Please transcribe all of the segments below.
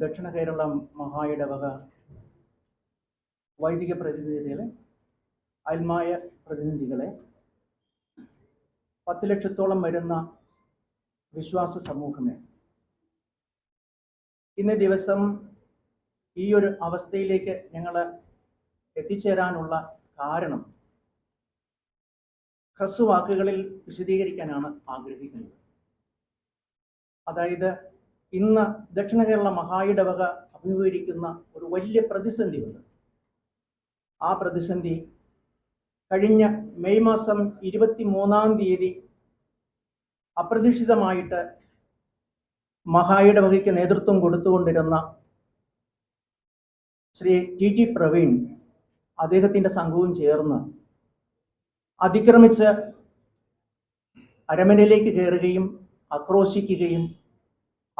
ദക്ഷിണ കേരള മഹായിടവക വൈദിക പ്രതിനിധികളെ അൽമായ പ്രതിനിധികളെ പത്ത് ലക്ഷത്തോളം വരുന്ന വിശ്വാസ സമൂഹമേ. ഇന്ന് ദിവസം ഈ ഒരു അവസ്ഥയിലേക്ക് ഞങ്ങൾ എത്തിച്ചേരാനുള്ള കാരണം ഹ്രസ്വവാക്കുകളിൽ വിശദീകരിക്കാനാണ് ആഗ്രഹിക്കുന്നത്. അതായത് ഇന്ന് ദക്ഷിണ കേരള മഹായിടവക അഭിമുഖീകരിക്കുന്ന ഒരു വലിയ പ്രതിസന്ധിയുണ്ട്. ആ പ്രതിസന്ധി കഴിഞ്ഞ മെയ് മാസം ഇരുപത്തി മൂന്നാം തീയതി അപ്രതീക്ഷിതമായിട്ട് മഹായിടവകയ്ക്ക് നേതൃത്വം കൊടുത്തുകൊണ്ടിരുന്ന ശ്രീ ടി ടി പ്രവീൺ അദ്ദേഹത്തിന്റെ സംഘവും ചേർന്ന് അതിക്രമിച്ച് അരമനയിലേക്ക് കയറുകയും ആക്രോശിക്കുകയും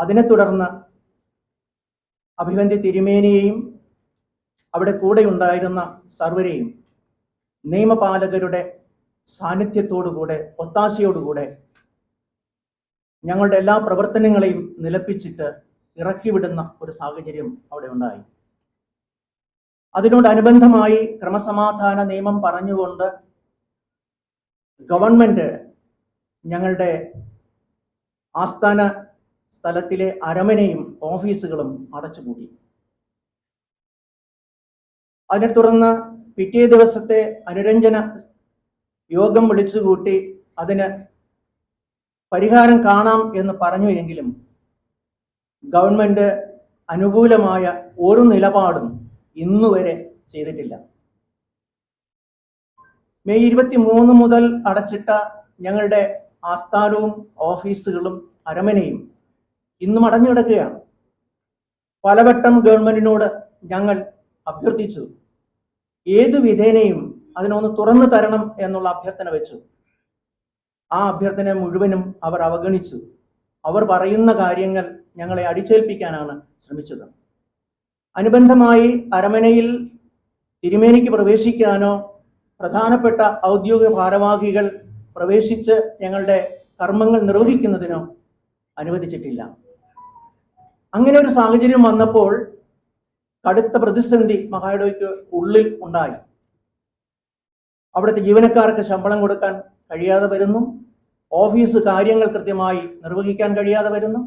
അതിനെ തുടർന്ന് അഭിവന്ദ്യ തിരുമേനിയെയും അവിടെ കൂടെ ഉണ്ടായിരുന്ന സർവരെയും നിയമപാലകരുടെ സാന്നിധ്യത്തോടുകൂടെ ഒത്താശയോടുകൂടെ ഞങ്ങളുടെ എല്ലാ പ്രവർത്തനങ്ങളെയും നിലപ്പിച്ചിട്ട് ഇറക്കിവിടുന്ന ഒരു സാഹചര്യം അവിടെ ഉണ്ടായി. അതിനോടനുബന്ധമായി ക്രമസമാധാന നിയമം പറഞ്ഞുകൊണ്ട് ഗവൺമെന്റ് ഞങ്ങളുടെ ആസ്ഥാന സ്ഥലത്തിലെ അരമനയും ഓഫീസുകളും അടച്ചുപൂട്ടി. അതിനെ തുടർന്ന് പിറ്റേ ദിവസത്തെ അനുരഞ്ജന യോഗം വിളിച്ചുകൂട്ടി അതിന് പരിഹാരം കാണാം എന്ന് പറഞ്ഞു എങ്കിലും ഗവൺമെന്റ് അനുകൂലമായ ഒരു നിലപാടും ഇന്നുവരെ ചെയ്തിട്ടില്ല. മെയ് ഇരുപത്തി മൂന്ന് മുതൽ അടച്ചിട്ട ഞങ്ങളുടെ ആസ്ഥാനവും ഓഫീസുകളും അരമനയും ഇന്നും അടഞ്ഞു കിടക്കുകയാണ് പലവട്ടം ഗവൺമെന്റിനോട് ഞങ്ങൾ അഭ്യർത്ഥിച്ചു. ഏതു വിധേനയും അതിനൊന്ന് തുറന്നു തരണം എന്നുള്ള അഭ്യർത്ഥന വെച്ചു. ആ അഭ്യർത്ഥന മുഴുവനും അവർ അവഗണിച്ചു. അവർ പറയുന്ന കാര്യങ്ങൾ ഞങ്ങളെ അടിച്ചേൽപ്പിക്കാനാണ് ശ്രമിച്ചത്. അനുബന്ധമായി അരമനയിൽ തിരുമേനിക്ക് പ്രവേശിക്കാനോ പ്രധാനപ്പെട്ട ഔദ്യോഗിക ഭാരവാഹികൾ പ്രവേശിച്ച് ഞങ്ങളുടെ കർമ്മങ്ങൾ നിർവഹിക്കുന്നതിനോ അനുവദിച്ചിട്ടില്ല. അങ്ങനെ ഒരു സാഹചര്യം വന്നപ്പോൾ കടുത്ത പ്രതിസന്ധി മഹായിടോയ്ക്ക് ഉള്ളിൽ ഉണ്ടായി. അവിടുത്തെ ജീവനക്കാർക്ക് ശമ്പളം കൊടുക്കാൻ കഴിയാതെ വരുന്നു. ഓഫീസ് കാര്യങ്ങൾ കൃത്യമായി നിർവഹിക്കാൻ കഴിയാതെ വരുന്നു.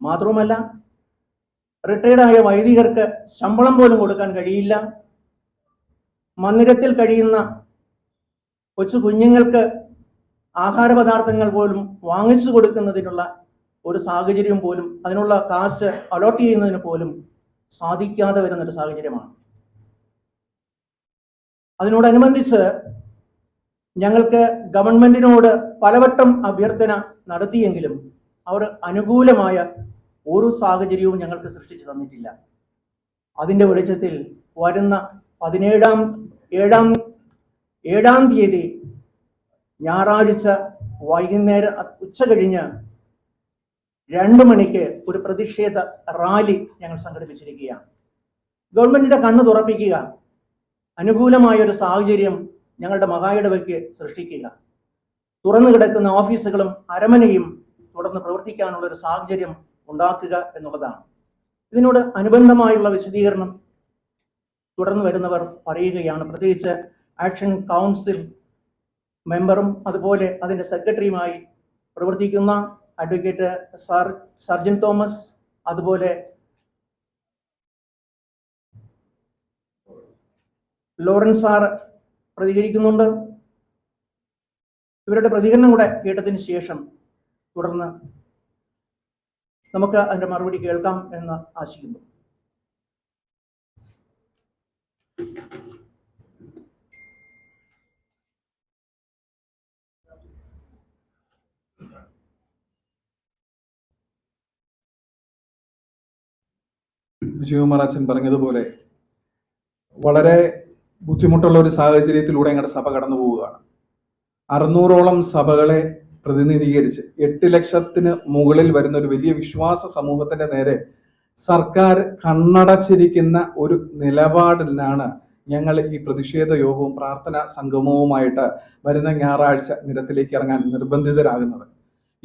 മാത്രവുമല്ല റിട്ടയർഡായ വൈദികർക്ക് ശമ്പളം പോലും കൊടുക്കാൻ കഴിയില്ല. മന്ദിരത്തിൽ കഴിയുന്ന കൊച്ചു കുഞ്ഞുങ്ങൾക്ക് ആഹാരപദാർത്ഥങ്ങൾ പോലും വാങ്ങിച്ചു കൊടുക്കുന്നതിനുള്ള ഒരു സാഹചര്യം പോലും അതിനുള്ള കാശ് അലോട്ട് ചെയ്യുന്നതിന് പോലും സാധിക്കാതെ വരുന്നൊരു സാഹചര്യമാണ്. അതിനോടനുബന്ധിച്ച് ഞങ്ങൾക്ക് ഗവൺമെന്റിനോട് പലവട്ടം അഭ്യർത്ഥന നടത്തിയെങ്കിലും അവർ അനുകൂലമായ ഒരു സാഹചര്യവും ഞങ്ങൾക്ക് സൃഷ്ടിച്ചു തന്നിട്ടില്ല. അതിന്റെ വെളിച്ചത്തിൽ വരുന്ന പതിനേഴാം ഏഴാം ഏഴാം തീയതി ഞായറാഴ്ച വൈകുന്നേരം ഉച്ച കഴിഞ്ഞ് രണ്ട് മണിക്ക് ഒരു പ്രതിഷേധ റാലി ഞങ്ങൾ സംഘടിപ്പിച്ചിരിക്കുകയാണ്. ഗവൺമെന്റിന്റെ കണ്ണ് തുറപ്പിക്കുക അനുകൂലമായ ഒരു സാഹചര്യം ഞങ്ങളുടെ മഹായിടവയ്ക്ക് സൃഷ്ടിക്കുക. തുറന്നു കിടക്കുന്ന ഓഫീസുകളും അരമനയും തുടർന്ന് പ്രവർത്തിക്കാനുള്ള ഒരു സാഹചര്യം ഉണ്ടാക്കുക എന്നുള്ളതാണ്. ഇതിനോട് അനുബന്ധമായുള്ള വിശദീകരണം തുടർന്ന് വരുന്നവർ പറയുകയാണ് പ്രത്യേകിച്ച് ആക്ഷൻ കൗൺസിൽ മെമ്പറും അതുപോലെ അതിന്റെ സെക്രട്ടറിയുമായി പ്രവർത്തിക്കുന്ന അഡ്വക്കേറ്റ് സാർ സർജൻ തോമസ് അതുപോലെ ലോറൻസ് സാർ പ്രതികരിക്കുന്നുണ്ട്. ഇവരുടെ പ്രതികരണം കൂടെ കേട്ടതിന് ശേഷം തുടർന്ന് നമുക്ക് അതിന്റെ മറുപടി കേൾക്കാം എന്ന് ആശിക്കുന്നു. വിജയകുമാർ അച്ഛൻ പറഞ്ഞതുപോലെ വളരെ ബുദ്ധിമുട്ടുള്ള ഒരു സാഹചര്യത്തിലൂടെ ഞങ്ങളുടെ സഭ കടന്നു പോവുകയാണ്. അറുന്നൂറോളം സഭകളെ പ്രതിനിധീകരിച്ച് എട്ട് ലക്ഷത്തിന് മുകളിൽ വരുന്ന ഒരു വലിയ വിശ്വാസ സമൂഹത്തിന്റെ നേരെ സർക്കാർ കണ്ണടച്ചിരിക്കുന്ന ഒരു നിലപാടിലാണ് ഞങ്ങൾ ഈ പ്രതിഷേധ യോഗവും പ്രാർത്ഥന സംഗമവുമായിട്ട് വരുന്ന ഞായറാഴ്ച നിരത്തിലേക്ക് ഇറങ്ങാൻ നിർബന്ധിതരാകുന്നത്.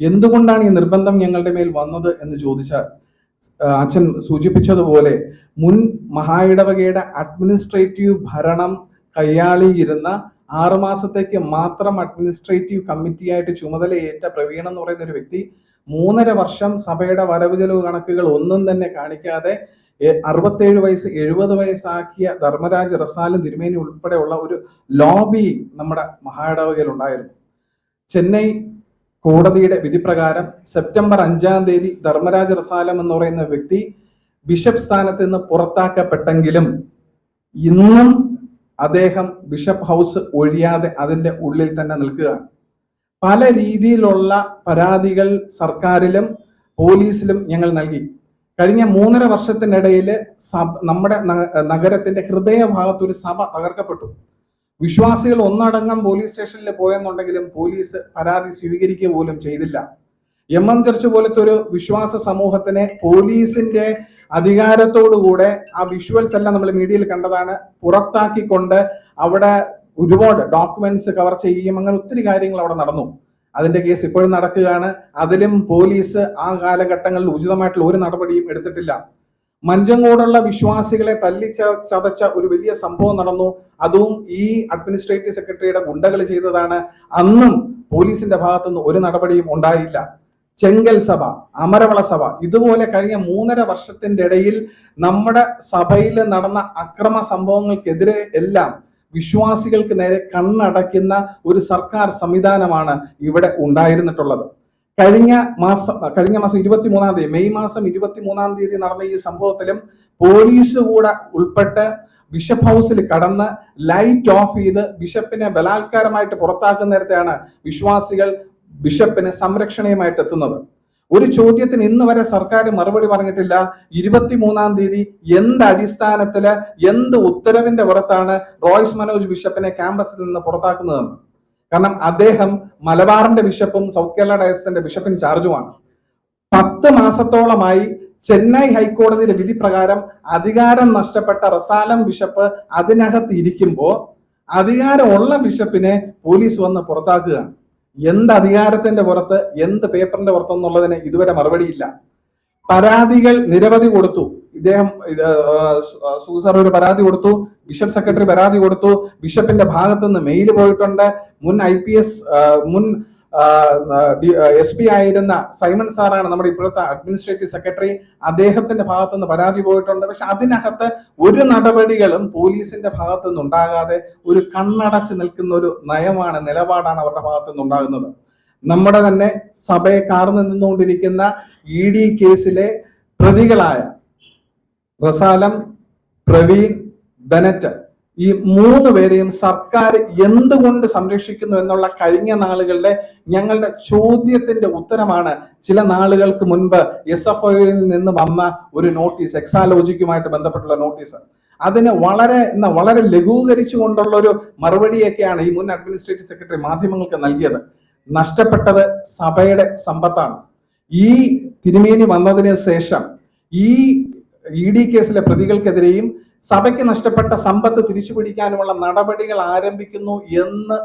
എന്തുകൊണ്ടാണ് ഈ നിർബന്ധം ഞങ്ങളുടെ മേൽ വന്നത് എന്ന് ചോദിച്ചാൽ അച്ഛൻ സൂചിപ്പിച്ചതുപോലെ മുൻ മഹായിടവകയുടെ അഡ്മിനിസ്ട്രേറ്റീവ് ഭരണം കൈയാളിയിരുന്ന ആറുമാസത്തേക്ക് മാത്രം അഡ്മിനിസ്ട്രേറ്റീവ് കമ്മിറ്റിയായിട്ട് ചുമതലയേറ്റ പ്രവീൺ എന്ന് പറയുന്ന ഒരു വ്യക്തി മൂന്നര വർഷം സഭയുടെ വരവ് ചെലവ് കണക്കുകൾ ഒന്നും തന്നെ കാണിക്കാതെ അറുപത്തേഴ് വയസ്സ് എഴുപത് വയസ്സാക്കിയ ധർമ്മരാജ് റസാലും തിരുമേനി ഉൾപ്പെടെയുള്ള ഒരു ലോബി നമ്മുടെ മഹായിടവകയിൽ ഉണ്ടായിരുന്നു ചെന്നൈ കോടതിയുടെ വിധിപ്രകാരം സെപ്റ്റംബർ അഞ്ചാം തീയതി ധർമ്മരാജ റസാലം എന്ന് പറയുന്ന വ്യക്തി ബിഷപ്പ് സ്ഥാനത്ത് നിന്ന് പുറത്താക്കപ്പെട്ടെങ്കിലും ഇന്നും അദ്ദേഹം ബിഷപ്പ് ഹൗസ് ഒഴിയാതെ അതിന്റെ ഉള്ളിൽ തന്നെ നിൽക്കുകയാണ്. പല രീതിയിലുള്ള പരാതികൾ സർക്കാരിലും പോലീസിലും ഞങ്ങൾ നൽകി. കഴിഞ്ഞ മൂന്നര വർഷത്തിനിടയിൽ സഭ നമ്മുടെ നഗരത്തിന്റെ ഹൃദയഭാഗത്ത് ഒരു സഭ തകർക്കപ്പെട്ടു. വിശ്വാസികൾ ഒന്നടങ്കം പോലീസ് സ്റ്റേഷനിൽ പോയെന്നുണ്ടെങ്കിലും പോലീസ് പരാതി സ്വീകരിക്കുക പോലും ചെയ്തില്ല. എം എം ചർച്ച് പോലത്തെ ഒരു വിശ്വാസ സമൂഹത്തിനെ പോലീസിന്റെ അധികാരത്തോടുകൂടെ ആ വിഷ്വൽസ് എല്ലാം നമ്മൾ മീഡിയയിൽ കണ്ടതാണ് പുറത്താക്കിക്കൊണ്ട് അവിടെ ഒരുപാട് ഡോക്യുമെന്റ്സ് കവർ ചെയ്യുകയും അങ്ങനെ ഒത്തിരി കാര്യങ്ങൾ അവിടെ നടന്നു. അതിന്റെ കേസ് ഇപ്പോഴും നടക്കുകയാണ്. അതിലും പോലീസ് ആ കാലഘട്ടങ്ങളിൽ ഉചിതമായിട്ടുള്ള ഒരു നടപടിയും എടുത്തിട്ടില്ല. മഞ്ചങ്കോടുള്ള വിശ്വാസികളെ തല്ലി ചതച്ച ഒരു വലിയ സംഭവം നടന്നു. അതും ഈ അഡ്മിനിസ്ട്രേറ്റീവ് സെക്രട്ടറിയുടെ ഗുണ്ടകൾ ചെയ്തതാണ്. അന്നും പോലീസിന്റെ ഭാഗത്തുനിന്ന് ഒരു നടപടിയും ഉണ്ടായില്ല. ചെങ്കൽ സഭ അമരവള സഭ ഇതുപോലെ കഴിഞ്ഞ മൂന്നര വർഷത്തിന്റെ ഇടയിൽ നമ്മുടെ സഭയിൽ നടന്ന അക്രമ സംഭവങ്ങൾക്കെതിരെ എല്ലാം വിശ്വാസികൾക്ക് നേരെ കണ്ണടയ്ക്കുന്ന ഒരു സർക്കാർ സംവിധാനമാണ് ഇവിടെ ഉണ്ടായിരുന്നിട്ടുള്ളത്. കഴിഞ്ഞ മാസം കഴിഞ്ഞ മാസം ഇരുപത്തി മൂന്നാം തീയതി മെയ് മാസം ഇരുപത്തി മൂന്നാം തീയതി നടന്ന ഈ സംഭവത്തിലും പോലീസ് കൂടെ ഉൾപ്പെട്ട് ബിഷപ്പ് ഹൗസിൽ കടന്ന് ലൈറ്റ് ഓഫ് ചെയ്ത് ബിഷപ്പിനെ ബലാത്കാരമായിട്ട് പുറത്താക്കുന്ന നേരത്തെയാണ് വിശ്വാസികൾ ബിഷപ്പിന് സംരക്ഷണയുമായിട്ട് എത്തുന്നത്. ഒരു ചോദ്യത്തിന് ഇന്ന് വരെ സർക്കാർ മറുപടി പറഞ്ഞിട്ടില്ല. ഇരുപത്തിമൂന്നാം തീയതി എന്ത് അടിസ്ഥാനത്തിൽ എന്ത് ഉത്തരവിന്റെ പുറത്താണ് റോയ്സ് മനോജ് ബിഷപ്പിനെ ക്യാമ്പസിൽ നിന്ന് പുറത്താക്കുന്നതെന്ന്? കാരണം അദ്ദേഹം മലബാറിന്റെ ബിഷപ്പും സൗത്ത് കേരള ഡയസിന്റെ ബിഷപ്പിൻ ചാർജുമാണ്. പത്ത് മാസത്തോളമായി ചെന്നൈ ഹൈക്കോടതിയുടെ വിധി പ്രകാരം അധികാരം നഷ്ടപ്പെട്ട റസാലം ബിഷപ്പ് അതിനകത്ത് ഇരിക്കുമ്പോൾ അധികാരമുള്ള ബിഷപ്പിനെ പോലീസ് വന്ന് പുറത്താക്കുകയാണ്. എന്ത് അധികാരത്തിന്റെ പുറത്ത് എന്ത് പേപ്പറിന്റെ പുറത്തെന്നുള്ളതിന് ഇതുവരെ മറുപടിയില്ല. പരാതികൾ നിരവധി കൊടുത്തു. ഇദ്ദേഹം സൂസർ ഒരു പരാതി കൊടുത്തു. ബിഷപ്പ് സെക്രട്ടറി പരാതി കൊടുത്തു. ബിഷപ്പിന്റെ ഭാഗത്ത് നിന്ന് മെയിൽ പോയിട്ടുണ്ട്. മുൻ ഐ പി എസ് മുൻ എസ് പി ആയിരുന്ന സൈമൺ സാറാണ് നമ്മുടെ ഇപ്പോഴത്തെ അഡ്മിനിസ്ട്രേറ്റീവ് സെക്രട്ടറി. അദ്ദേഹത്തിന്റെ ഭാഗത്ത് നിന്ന് പരാതി പോയിട്ടുണ്ട്. പക്ഷെ അതിനകത്ത് ഒരു നടപടികളും പോലീസിന്റെ ഭാഗത്തു നിന്ന് ഉണ്ടാകാതെ ഒരു കണ്ണടച്ച് നിൽക്കുന്ന ഒരു നയമാണ് നിലപാടാണ് അവരുടെ ഭാഗത്തു നിന്ന് ഉണ്ടാകുന്നത് നമ്മുടെ തന്നെ സഭയെ കാർന്നു നിന്നുകൊണ്ടിരിക്കുന്ന ഇ ഡി കേസിലെ പ്രതികളായ റസാലം പ്രവീൺ ബെനറ്റ് ഈ മൂന്ന് പേരെയും സർക്കാർ എന്തുകൊണ്ട് സംരക്ഷിക്കുന്നു എന്നുള്ള കഴിഞ്ഞ നാളുകളുടെ ഞങ്ങളുടെ ചോദ്യത്തിന്റെ ഉത്തരമാണ് ചില നാളുകൾക്ക് മുൻപ് എസ് എഫ് ഒയിൽ നിന്ന് വന്ന ഒരു നോട്ടീസ് എക്സാലോജിക്കുമായിട്ട് ബന്ധപ്പെട്ടുള്ള നോട്ടീസ്. അതിന് വളരെ എന്നാ വളരെ ലഘൂകരിച്ചു കൊണ്ടുള്ള ഒരു മറുപടിയൊക്കെയാണ് ഈ മുൻ അഡ്മിനിസ്ട്രേറ്റീവ് സെക്രട്ടറി മാധ്യമങ്ങൾക്ക് നൽകിയത്. നഷ്ടപ്പെട്ടത് സഭയുടെ സമ്പത്താണ്. ഈ തിരുമേനി വന്നതിന് ശേഷം ഈ ഇ ഡി കേസിലെ പ്രതികൾക്കെതിരെയും സഭയ്ക്ക് നഷ്ടപ്പെട്ട സമ്പത്ത് തിരിച്ചുപിടിക്കാനുമുള്ള നടപടികൾ ആരംഭിക്കുന്നു എന്ന്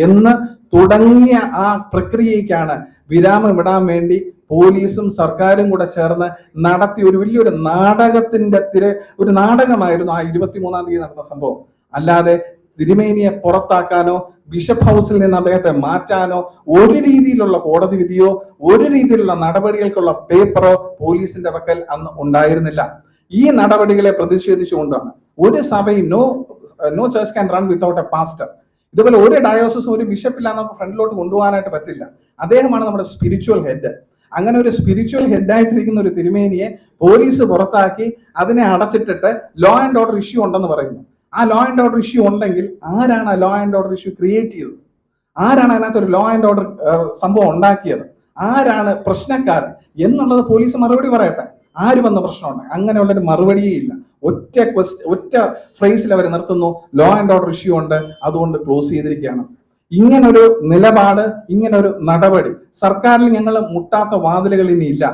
എന്ന് തുടങ്ങിയ ആ പ്രക്രിയക്കാണ് വിരാമമിടാൻ വേണ്ടി പോലീസും സർക്കാരും കൂടെ ചേർന്ന് നടത്തിയ ഒരു വലിയൊരു നാടകത്തിന്റെ തിര ഒരു നാടകമായിരുന്നു ആ ഇരുപത്തിമൂന്നാം തീയതി നടന്ന സംഭവം. അല്ലാതെ തിരുമേനിയെ പുറത്താക്കാനോ ബിഷപ്പ് ഹൗസിൽ നിന്ന് അദ്ദേഹത്തെ മാറ്റാനോ ഒരു രീതിയിലുള്ള കോടതി വിധിയോ ഒരു രീതിയിലുള്ള നടപടികൾക്കുള്ള പേപ്പറോ പോലീസിന്റെ പക്കൽ അന്ന് ഉണ്ടായിരുന്നില്ല. ഈ നടപടികളെ പ്രതിഷേധിച്ചുകൊണ്ടാണ്. ഒരു സഭയും no no church can run without a pastor ഇതുപോലെ ഒരു ഡയോസിസും ഒരു ബിഷപ്പില്ലാതെ നമുക്ക് ഫ്രണ്ടിലോട്ട് കൊണ്ടുപോകാനായിട്ട് പറ്റില്ല. അദ്ദേഹമാണ് നമ്മുടെ സ്പിരിച്വൽ ഹെഡ് അങ്ങനെ ഒരു സ്പിരിച്വൽ ഹെഡായിട്ടിരിക്കുന്ന ഒരു തിരുമേനിയെ പോലീസ് പുറത്താക്കി അതിനെ അടച്ചിട്ടിട്ട് ലോ ആൻഡ് ഓർഡർ ഇഷ്യൂ ഉണ്ടെന്ന് പറയുന്നു. ആ ലോ ആൻഡ് ഓർഡർ ഇഷ്യൂ ഉണ്ടെങ്കിൽ ആരാണ് ആ law and order issue create ചെയ്തത്? ആരാണ് അതിനകത്ത് ഒരു ലോ ആൻഡ് ഓർഡർ സംഭവം ഉണ്ടാക്കിയത്? ആരാണ് പ്രശ്നക്കാരൻ? എന്നുള്ളത് പോലീസ് മറുപടി പറയട്ടെ. ആര് വന്ന പ്രശ്നമുണ്ട്? അങ്ങനെയുള്ള ഒരു മറുപടിയേ ഇല്ല. ഒറ്റ ക്വസ്റ്റ് ഒറ്റ ഫ്രേസിൽ അവർ നിർത്തുന്നു ലോ ആൻഡ് ഓർഡർ ഇഷ്യൂ ഉണ്ട് അതുകൊണ്ട് ക്ലോസ് ചെയ്തിരിക്കുകയാണ്. ഇങ്ങനൊരു നിലപാട് ഇങ്ങനൊരു നടപടി. സർക്കാരിൽ ഞങ്ങൾ മുട്ടാത്ത വാതിലുകൾ ഇനി ഇല്ല.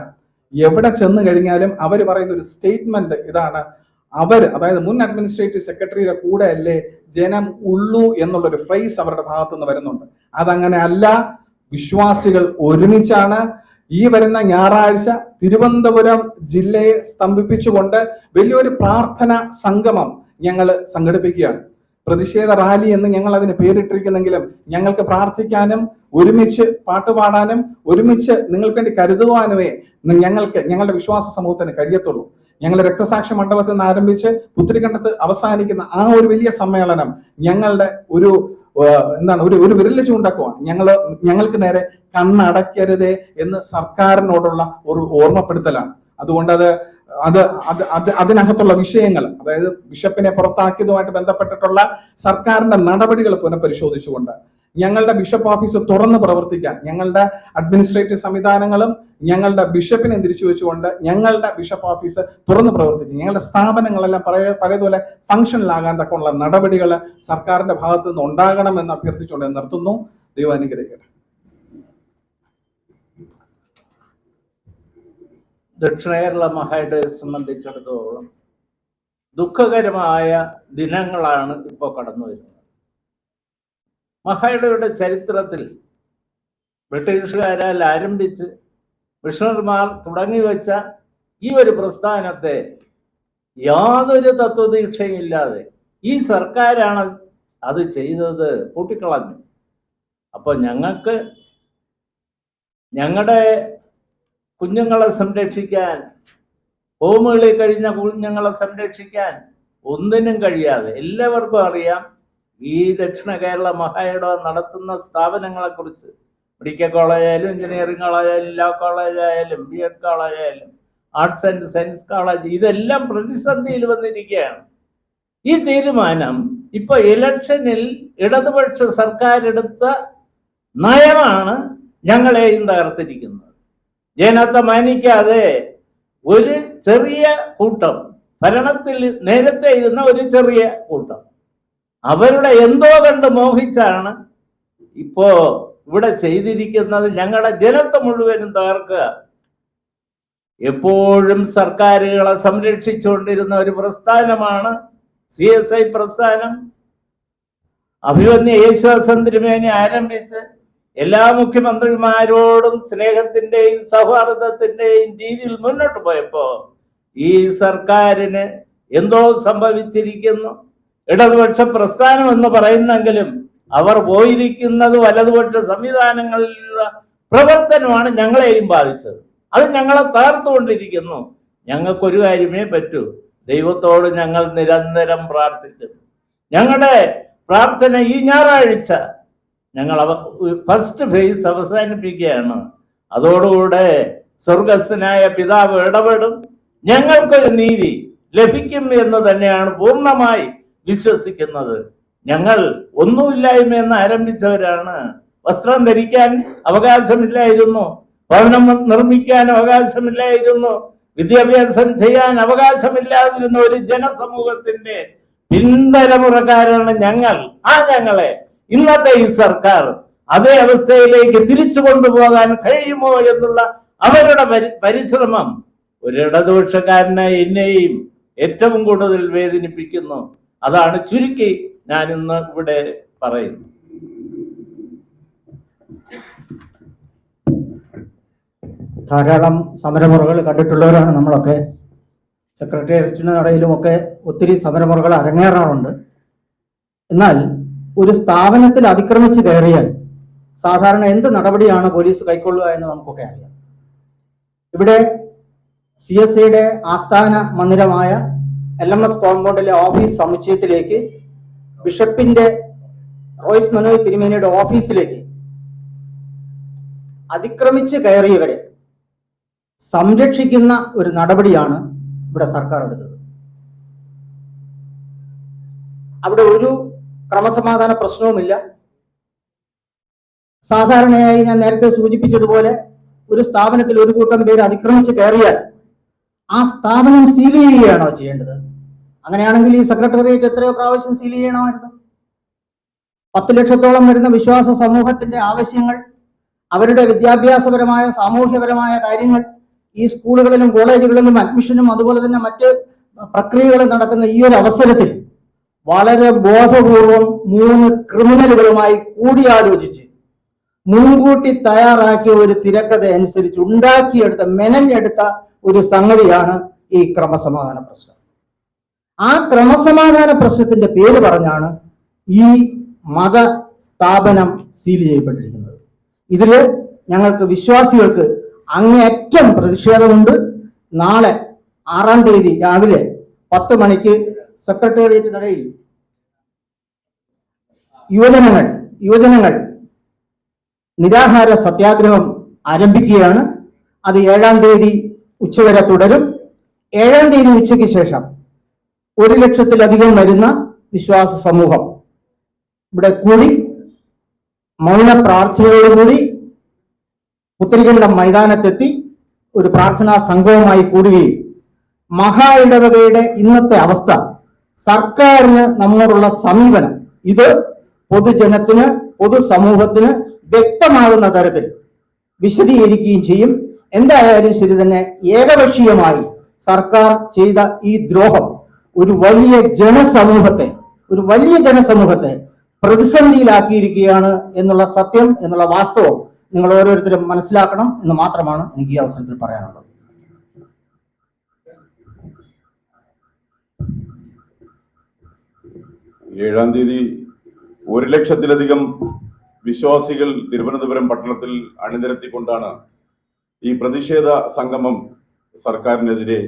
എവിടെ ചെന്ന് കഴിഞ്ഞാലും അവർ പറയുന്ന ഒരു സ്റ്റേറ്റ്മെന്റ് ഇതാണ് അവർ അതായത് മുൻ അഡ്മിനിസ്ട്രേറ്റീവ് സെക്രട്ടറിയുടെ കൂടെ അല്ലേ ജനം ഉള്ളൂ എന്നുള്ളൊരു ഫ്രൈസ് അവരുടെ ഭാഗത്തു നിന്ന് വരുന്നുണ്ട്. അതങ്ങനെ അല്ല വിശ്വാസികൾ ഒരുമിച്ചാണ് ഈ വരുന്ന ഞായറാഴ്ച തിരുവനന്തപുരം ജില്ലയെ സ്തംഭിപ്പിച്ചുകൊണ്ട് വലിയൊരു പ്രാർത്ഥന സംഗമം ഞങ്ങൾ സംഘടിപ്പിക്കുകയാണ്. പ്രതിഷേധ റാലി എന്ന് ഞങ്ങൾ അതിന് പേരിട്ടിരിക്കുന്നെങ്കിലും ഞങ്ങൾക്ക് പ്രാർത്ഥിക്കാനും ഒരുമിച്ച് പാട്ടുപാടാനും ഒരുമിച്ച് നിങ്ങൾക്ക് വേണ്ടി കരുതുവാനുമേ ഞങ്ങൾക്ക് ഞങ്ങളുടെ വിശ്വാസ സമൂഹത്തിന് കഴിയത്തുള്ളൂ. ഞങ്ങൾ രക്തസാക്ഷി മണ്ഡപത്തിൽ നിന്ന് ആരംഭിച്ച് പുത്തിരിക്കണ്ടത്ത് അവസാനിക്കുന്ന ആ ഒരു വലിയ സമ്മേളനം ഞങ്ങളുടെ ഒരു എന്താണ് ഒരു ഒരു വിരൽ ചൂണ്ടക്കുവാണ്. ഞങ്ങൾ ഞങ്ങൾക്ക് നേരെ കണ്ണടയ്ക്കരുതേ എന്ന് സർക്കാരിനോടുള്ള ഒരു ഓർമ്മപ്പെടുത്തലാണ്. അതുകൊണ്ട് അത് അത് അത് അത് അതിനകത്തുള്ള വിഷയങ്ങൾ അതായത് ബിഷപ്പിനെ പുറത്താക്കിയതുമായിട്ട് ബന്ധപ്പെട്ടിട്ടുള്ള സർക്കാരിന്റെ നടപടികൾ പുനഃപരിശോധിച്ചുകൊണ്ട് ഞങ്ങളുടെ ബിഷപ്പ് ഓഫീസ് തുറന്ന് പ്രവർത്തിക്കാൻ ഞങ്ങളുടെ അഡ്മിനിസ്ട്രേറ്റീവ് സംവിധാനങ്ങളും ഞങ്ങളുടെ ബിഷപ്പിനെ തിരിച്ചു വെച്ചുകൊണ്ട് ഞങ്ങളുടെ ബിഷപ്പ് ഓഫീസ് തുറന്ന് പ്രവർത്തിക്കും. ഞങ്ങളുടെ സ്ഥാപനങ്ങളെല്ലാം പഴയ പഴയതുപോലെ ഫംഗ്ഷനിലാകാൻ തക്കമുള്ള നടപടികൾ സർക്കാരിന്റെ ഭാഗത്ത് നിന്ന് ഉണ്ടാകണമെന്ന് അഭ്യർത്ഥിച്ചുകൊണ്ട് നിർത്തുന്നു. ദൈവം അനുഗ്രഹിക്കട്ടെ. ദക്ഷിണ കേരള മഹായുടെ സംബന്ധിച്ചിടത്തോളം ദുഃഖകരമായ ദിനങ്ങളാണ് ഇപ്പോൾ കടന്നു വരുന്നത് മഹായുടെ ചരിത്രത്തിൽ ബ്രിട്ടീഷുകാരാൽ ആരംഭിച്ച് മിഷണർമാർ തുടങ്ങി വെച്ച ഈ ഒരു പ്രസ്ഥാനത്തെ യാതൊരു തത്വദീക്ഷയും ഇല്ലാതെ ഈ സർക്കാരാണ് അത് ചെയ്തത് പൂട്ടിക്കളഞ്ഞു. അപ്പോൾ ഞങ്ങൾക്ക് ഞങ്ങളുടെ കുഞ്ഞുങ്ങളെ സംരക്ഷിക്കാൻ ഹോമുകളിൽ കഴിഞ്ഞ കുഞ്ഞുങ്ങളെ സംരക്ഷിക്കാൻ ഒന്നിനും കഴിയാതെ എല്ലാവർക്കും അറിയാം ഈ ദക്ഷിണ കേരള മഹായിട നടത്തുന്ന സ്ഥാപനങ്ങളെ കുറിച്ച് മെഡിക്കൽ കോളേജായാലും എഞ്ചിനീയറിംഗ് കോളേജായാലും ലോ കോളേജായാലും ബി എഡ് കോളേജായാലും ആർട്സ് ആൻഡ് സയൻസ് കോളേജ് ഇതെല്ലാം പ്രതിസന്ധിയിൽ വന്നിരിക്കുകയാണ്. ഈ തീരുമാനം ഇപ്പൊ ഇലക്ഷനിൽ ഇടതുപക്ഷ സർക്കാർ എടുത്ത നയമാണ് ഞങ്ങളെയും തകർത്തിരിക്കുന്നത്. ജനത്തെ മാനിക്കാതെ ഒരു ചെറിയ കൂട്ടം ഭരണത്തിൽ നേരത്തെ ഇരുന്ന ഒരു ചെറിയ കൂട്ടം. അവരുടെ എന്തോ കണ്ട് മോഹിച്ചാണ് ഇപ്പോ ഇവിടെ ചെയ്തിരിക്കുന്നത് ഞങ്ങളുടെ ജനത്തെ മുഴുവനും തകർക്കുക. എപ്പോഴും സർക്കാരുകളെ സംരക്ഷിച്ചുകൊണ്ടിരുന്ന ഒരു പ്രസ്ഥാനമാണ് സി എസ് ഐ പ്രസ്ഥാനം. അഭിമന്യ യേശുദാസൻ തിരുമേനി ആരംഭിച്ച് എല്ലാ മുഖ്യമന്ത്രിമാരോടും സ്നേഹത്തിന്റെയും സൗഹാർദ്ദത്തിന്റെയും രീതിയിൽ മുന്നോട്ട് പോയപ്പോ ഈ സർക്കാരിന് എന്തോ സംഭവിച്ചിരിക്കുന്നു. ഇടതുപക്ഷ പ്രസ്ഥാനം എന്ന് പറയുന്നെങ്കിലും അവർ പോയിരിക്കുന്നത് വലതുപക്ഷ സംവിധാനങ്ങളിലുള്ള പ്രവർത്തനമാണ് ഞങ്ങളെയും ബാധിച്ചത്. അത് ഞങ്ങളെ തകർത്തുകൊണ്ടിരിക്കുന്നു. ഞങ്ങൾക്കൊരു കാര്യമേ പറ്റൂ. ദൈവത്തോട് ഞങ്ങൾ നിരന്തരം പ്രാർത്ഥിക്കുന്നു. ഞങ്ങളുടെ പ്രാർത്ഥന ഈ ഞായറാഴ്ച ഞങ്ങൾ ഫസ്റ്റ് ഫേസ് അവസാനിപ്പിക്കുകയാണ്. അതോടുകൂടെ സ്വർഗസ്ഥനായ പിതാവ് ഇടപെടും. ഞങ്ങൾക്കൊരു നീതി ലഭിക്കും എന്ന് തന്നെയാണ് പൂർണമായി വിശ്വസിക്കുന്നത്. ഞങ്ങൾ ഒന്നുമില്ലായ്മ എന്ന് ആരംഭിച്ചവരാണ്. വസ്ത്രം ധരിക്കാൻ അവകാശമില്ലായിരുന്നു. ഭവനം നിർമ്മിക്കാൻ അവകാശമില്ലായിരുന്നു. വിദ്യാഭ്യാസം ചെയ്യാൻ അവകാശമില്ലാതിരുന്ന ഒരു ജനസമൂഹത്തിന്റെ പിന്തലമുറക്കാരാണ് ഞങ്ങൾ. ആ ഞങ്ങളെ ഇന്നത്തെ ഈ സർക്കാർ അതേ അവസ്ഥയിലേക്ക് തിരിച്ചു കൊണ്ടുപോകാൻ കഴിയുമോ എന്നുള്ള അവരുടെ പരിശ്രമം ഒരിടതുപക്ഷക്കാരനെ എന്നെയും ഏറ്റവും കൂടുതൽ വേദനിപ്പിക്കുന്നു. അതാണ് ചുരുക്കി ഞാൻ ഇന്ന് ഇവിടെ പറയുന്നു ധാരാളം സമരമുറകൾ കണ്ടിട്ടുള്ളവരാണ് നമ്മളൊക്കെ. സെക്രട്ടേറിയറ്റിന് നടയിലുമൊക്കെ ഒത്തിരി സമരമുറകൾ അരങ്ങേറാറുണ്ട്. എന്നാൽ ഒരു സ്ഥാപനത്തിൽ അതിക്രമിച്ച് കയറിയാൽ സാധാരണ എന്ത് നടപടിയാണ് പോലീസ് കൈക്കൊള്ളുക എന്ന് നമുക്കൊക്കെ അറിയാം. ഇവിടെ സി എസ് ഐയുടെ ആസ്ഥാന മന്ദിരമായ എൽ എം എസ് കോമ്പൗണ്ടിലെ ഓഫീസ് സമുച്ചയത്തിലേക്ക് ബിഷപ്പിന്റെ റോയ്സ് മനോജ് തിരുമേനിയുടെ ഓഫീസിലേക്ക് അതിക്രമിച്ച് കയറിയവരെ സംരക്ഷിക്കുന്ന ഒരു നടപടിയാണ് ഇവിടെ സർക്കാർ എടുത്തത്. അവിടെ ഒരു ക്രമസമാധാന പ്രശ്നവുമില്ല. സാധാരണയായി ഞാൻ നേരത്തെ സൂചിപ്പിച്ചതുപോലെ ഒരു സ്ഥാപനത്തിൽ ഒരു കൂട്ടം പേര് അതിക്രമിച്ച് കയറിയാൽ ആ സ്ഥാപനം സീൽ ചെയ്യുകയാണോ ചെയ്യേണ്ടത്? അങ്ങനെയാണെങ്കിൽ ഈ സെക്രട്ടേറിയറ്റ് എത്രയോ പ്രാവശ്യം സീൽ ചെയ്യണമായിരുന്നു. പത്ത് ലക്ഷത്തോളം വരുന്ന വിശ്വാസ സമൂഹത്തിന്റെ ആവശ്യങ്ങൾ അവരുടെ വിദ്യാഭ്യാസപരമായ സാമൂഹ്യപരമായ കാര്യങ്ങൾ ഈ സ്കൂളുകളിലും കോളേജുകളിലും അഡ്മിഷനും അതുപോലെ തന്നെ മറ്റ് പ്രക്രിയകളും നടക്കുന്ന ഈ ഒരു അവസരത്തിൽ വളരെ ബോധപൂർവം മൂന്ന് ക്രിമിനലുകളുമായി കൂടിയാലോചിച്ച് മുൻകൂട്ടി തയ്യാറാക്കിയ ഒരു തിരക്കഥ അനുസരിച്ച് ഉണ്ടാക്കിയെടുത്ത മെനഞ്ഞെടുത്ത ഒരു സംഗതിയാണ് ഈ ക്രമസമാധാന പ്രശ്നം. ആ ക്രമസമാധാന പ്രശ്നത്തിന്റെ പേര് പറഞ്ഞാണ് ഈ മത സ്ഥാപനം സീൽ ചെയ്യപ്പെട്ടിരിക്കുന്നത്. ഇതിൽ ഞങ്ങൾക്ക് വിശ്വാസികൾക്ക് അങ്ങേയറ്റം പ്രതിഷേധമുണ്ട്. നാളെ ആറാം തീയതി രാവിലെ പത്ത് മണിക്ക് സെക്രട്ടേറിയറ്റ് നടയിൽ യുവജനങ്ങൾ യുവജനങ്ങൾ നിരാഹാര സത്യാഗ്രഹം ആരംഭിക്കുകയാണ്. അത് ഏഴാം തീയതി ഉച്ചവരെ തുടരും. ഏഴാം തീയതി ഉച്ചയ്ക്ക് ശേഷം ഒരു ലക്ഷത്തിലധികം വരുന്ന വിശ്വാസ സമൂഹം. ഇവിടെ കൂടി മൗന പ്രാർത്ഥനയോടുകൂടി പുത്തരികണ്ഠം മൈതാനത്തെത്തി ഒരു പ്രാർത്ഥനാ സംഘവുമായി കൂടുകയും മഹാ ഇടവകയുടെ ഇന്നത്തെ അവസ്ഥ സർക്കാരിന് നമ്മോടുള്ള സമീപനം ഇത് പൊതുജനത്തിന് പൊതുസമൂഹത്തിന് വ്യക്തമാകുന്ന തരത്തിൽ വിശദീകരിക്കുകയും ചെയ്യും. എന്തായാലും ശരി തന്നെ ഏകപക്ഷീയമായി സർക്കാർ ചെയ്ത ഈ ദ്രോഹം ഒരു വലിയ ജനസമൂഹത്തെ ഒരു വലിയ ജനസമൂഹത്തെ പ്രതിസന്ധിയിലാക്കിയിരിക്കുകയാണ് എന്നുള്ള സത്യം എന്നുള്ള വാസ്തവം നിങ്ങൾ ഓരോരുത്തരും മനസ്സിലാക്കണം എന്ന് മാത്രമാണ് എനിക്ക് ഈ അവസരത്തിൽ പറയാനുള്ളത്. ഏഴാം തീയതി ഒരു ലക്ഷത്തിലധികം വിശ്വാസികൾ തിരുവനന്തപുരം പട്ടണത്തിൽ അണിനിരത്തിക്കൊണ്ടാണ് ഈ പ്രതിഷേധ സംഗമം സർക്കാരിനെതിരെ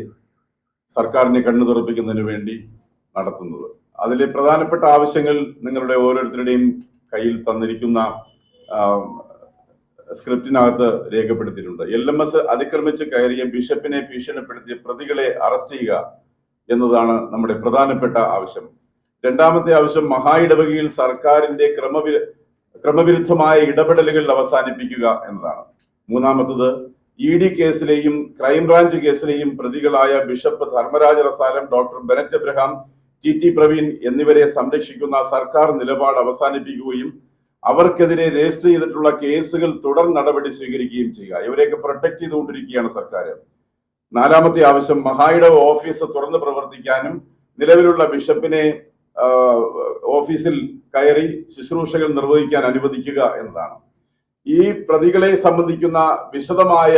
സർക്കാരിനെ കണ്ണു തുറപ്പിക്കുന്നതിന് വേണ്ടി നടത്തുന്നത്. അതിലെ പ്രധാനപ്പെട്ട ആവശ്യങ്ങൾ നിങ്ങളുടെ ഓരോരുത്തരുടെയും കയ്യിൽ തന്നിരിക്കുന്ന സ്ക്രിപ്റ്റിനകത്ത് രേഖപ്പെടുത്തിയിട്ടുണ്ട്. എൽ എം എസ് അതിക്രമിച്ച് കയറിയ ബിഷപ്പിനെ ഭീഷണിപ്പെടുത്തിയ പ്രതികളെ അറസ്റ്റ് ചെയ്യുക എന്നതാണ് നമ്മുടെ പ്രധാനപ്പെട്ട ആവശ്യം. രണ്ടാമത്തെ ആവശ്യം മഹാ ഇടവകയിൽ സർക്കാരിന്റെ ക്രമവിരു ക്രമവിരുദ്ധമായ ഇടപെടലുകൾ അവസാനിപ്പിക്കുക എന്നതാണ്. മൂന്നാമത്തത് ഇ ഡി കേസിലെയും ക്രൈംബ്രാഞ്ച് കേസിലെയും പ്രതികളായ bishop Dharmaraj Rasalam doctor Bennett Abraham T T Praveen എന്നിവരെ സംരക്ഷിക്കുന്ന സർക്കാർ നിലപാട് അവസാനിപ്പിക്കുകയും അവർക്കെതിരെ രജിസ്റ്റർ ചെയ്തിട്ടുള്ള കേസുകൾ തുടർ നടപടി സ്വീകരിക്കുകയും ചെയ്യുക. ഇവരെയൊക്കെ പ്രൊട്ടക്ട് ചെയ്തുകൊണ്ടിരിക്കുകയാണ് സർക്കാർ. നാലാമത്തെ ആവശ്യം മഹായുടെ ഓഫീസ് തുറന്ന് പ്രവർത്തിക്കാനും നിലവിലുള്ള ബിഷപ്പിനെ ഓഫീസിൽ കയറി ശുശ്രൂഷകൾ നിർവഹിക്കാൻ അനുവദിക്കുക എന്നതാണ്. ഈ പ്രതികളെ സംബന്ധിക്കുന്ന വിശദമായ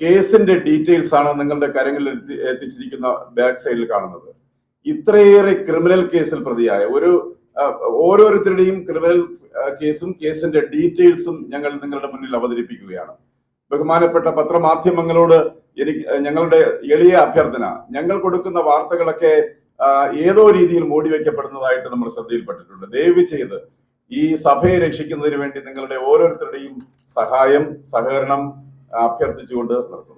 കേസിന്റെ ഡീറ്റെയിൽസ് ആണ് നിങ്ങളുടെ കരങ്ങളിൽ എത്തിച്ചിരിക്കുന്ന ബാക്ക് സൈഡിൽ കാണുന്നത്. ഇത്രയേറെ ക്രിമിനൽ കേസിൽ പ്രതിയായ ഒരു ഓരോരുത്തരുടെയും ക്രിമിനൽ കേസും കേസിന്റെ ഡീറ്റെയിൽസും ഞങ്ങൾ നിങ്ങളുടെ മുന്നിൽ അവതരിപ്പിക്കുകയാണ്. ബഹുമാനപ്പെട്ട പത്രമാധ്യമങ്ങളോട് എനിക്ക് ഞങ്ങളുടെ എളിയ അഭ്യർത്ഥന ഞങ്ങൾ കൊടുക്കുന്ന വാർത്തകളൊക്കെ ഏതോ രീതിയിൽ മൂടി വയ്ക്കപ്പെടുന്നതായിട്ട് നമ്മൾ ശ്രദ്ധയിൽപ്പെട്ടിട്ടുണ്ട്. ദയവ് ചെയ്ത് ഈ സഭയെ രക്ഷിക്കുന്നതിന് വേണ്ടി നിങ്ങളുടെ ഓരോരുത്തരുടെയും സഹായം സഹകരണം അഭ്യർത്ഥിച്ചുകൊണ്ട് നിർത്തുന്നു.